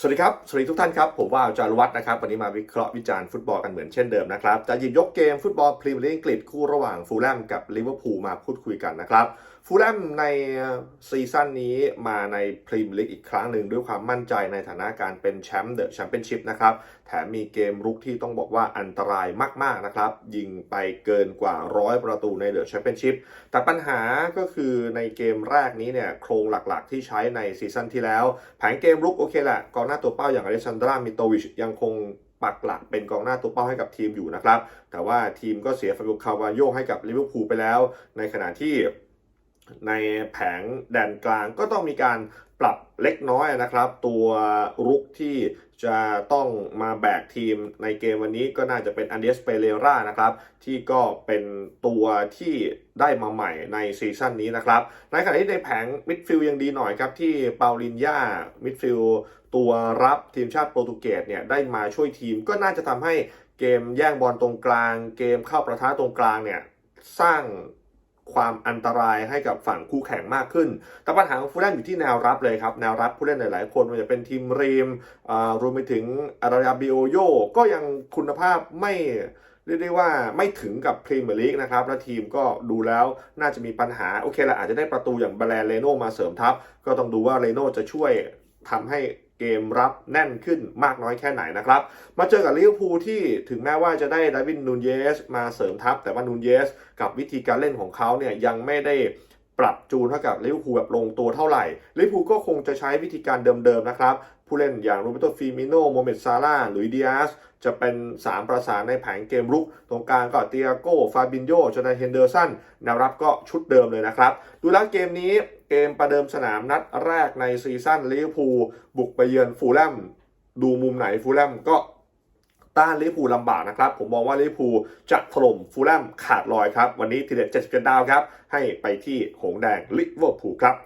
สวัสดีครับ สวัสดีทุกท่านครับ ผมว่าอาจารย์วัฒน์นะครับ วันนี้มาวิเคราะห์วิจารณ์ฟุตบอลกันเหมือนเช่นเดิมนะครับ จะหยิบยกเกมฟุตบอลพรีเมียร์ลีกอังกฤษคู่ระหว่างฟูลแลมกับลิเวอร์พูลมาพูดคุยกันนะครับ ฟูลแลมในซีซั่นนี้มาในพรีเมียร์ลีกอีกครั้งหนึ่งด้วยความมั่นใจในฐานะการเป็นแชมป์เดอะแชมเปี้ยนชิพนะครับ แถมมีเกมรุกที่ต้องบอกว่าอันตรายมากๆนะครับ ยิงไปเกินกว่าร้อยประตูในเดอะแชมเปี้ยนชิพ แต่ปัญหาก็คือในเกมแรกนี้เนี่ยโครงหลักๆ ที่ใช้ในซีซั่นที่แล้ว แผนเกมรุกโอเคแหละกองหน้าตัวเป้าอย่างอเลซันดรามิโตวิชยังคงปักหลักเป็นกองหน้าตัวเป้าให้กับทีมอยู่นะครับ แต่ว่าทีมก็เสียฟาบิโอคาวาโยให้กับลิเวอร์พูลไปแล้ว ในขณะที่ ในแผงแดนกลางก็ต้องมีการปรับเล็กน้อยนะครับ ตัวรุกที่จะต้องมาแบกทีมในเกมวันนี้ก็น่าจะเป็นอันเดสเปเรรานะครับ ที่ก็เป็นตัวที่ได้มาใหม่ในซีซั่นนี้นะครับ ในขณะที่ในแผงมิดฟิลยังดีหน่อยครับ ที่เปาลินยามิดฟิลตัวรับทีมชาติโปรตุเกสเนี่ยได้มาช่วยทีม ก็น่าจะทำให้เกมแย่งบอลตรงกลาง เกมเข้าประทะตรงกลางเนี่ยสร้าง ความอันตรายให้กับฝั่งคู่แข่งมากขึ้น แต่ปัญหาของฟูแลมอยู่ที่แนวรับเลยครับ แนวรับผู้เล่นหลาย ๆ คนมันจะเป็นทีมรีมอ่ารวมไปถึงอารายาบิโอโยก็ยังคุณภาพไม่เรียกได้ว่าไม่ถึงกับพรีเมียร์ลีกนะครับ และทีมก็ดูแล้วน่าจะมีปัญหา โอเคละอาจจะได้ประตูอย่างแบรนเลโนมาเสริมทัพ ก็ต้องดูว่าเลโนจะช่วยทำให้ มรับแน่นขึ้นมากน้อยแค่ไหนนะครับ มาเจอกับลิเวอร์พูลที่ถึงแม้ว่าจะได้ดาวินนูนเยสมาเสริมทัพ แต่ว่านูนเยสกับวิธีการเล่นของเขาเนี่ยยังไม่ได้ ปรับจูนเท่ากับลิเวอร์พูลแบบลงตัวเท่าไหร่ลิเวอร์พูลก็คงจะใช้วิธีการเดิมๆนะครับผู้เล่นอย่างโรเบโตฟิมิโนโมเมดซาร่าหลุยดิอาสจะเป็น 3 ประสานในแผงเกมรุก ตรงกลางก็เตียโก้ฟาบินโยจนาเฮนเดอร์สันแนวรับก็ชุดเดิมเลยนะครับ ดูแล้วเกมนี้เกมประเดิมสนามนัดแรกในซีซั่นลิเวอร์พูลบุกไปเยือนฟูลแลมดูมุมไหนฟูลแลมก็ ต้านลิเวอร์พูลลำบากนะครับ ผมมองว่าลิเวอร์พูลจะถล่มฟูลแลมขาดลอยครับ วันนี้ทีเด็ดเจ็ดาวครับ ให้ไปที่หงแดงลิเวอร์พูลครับ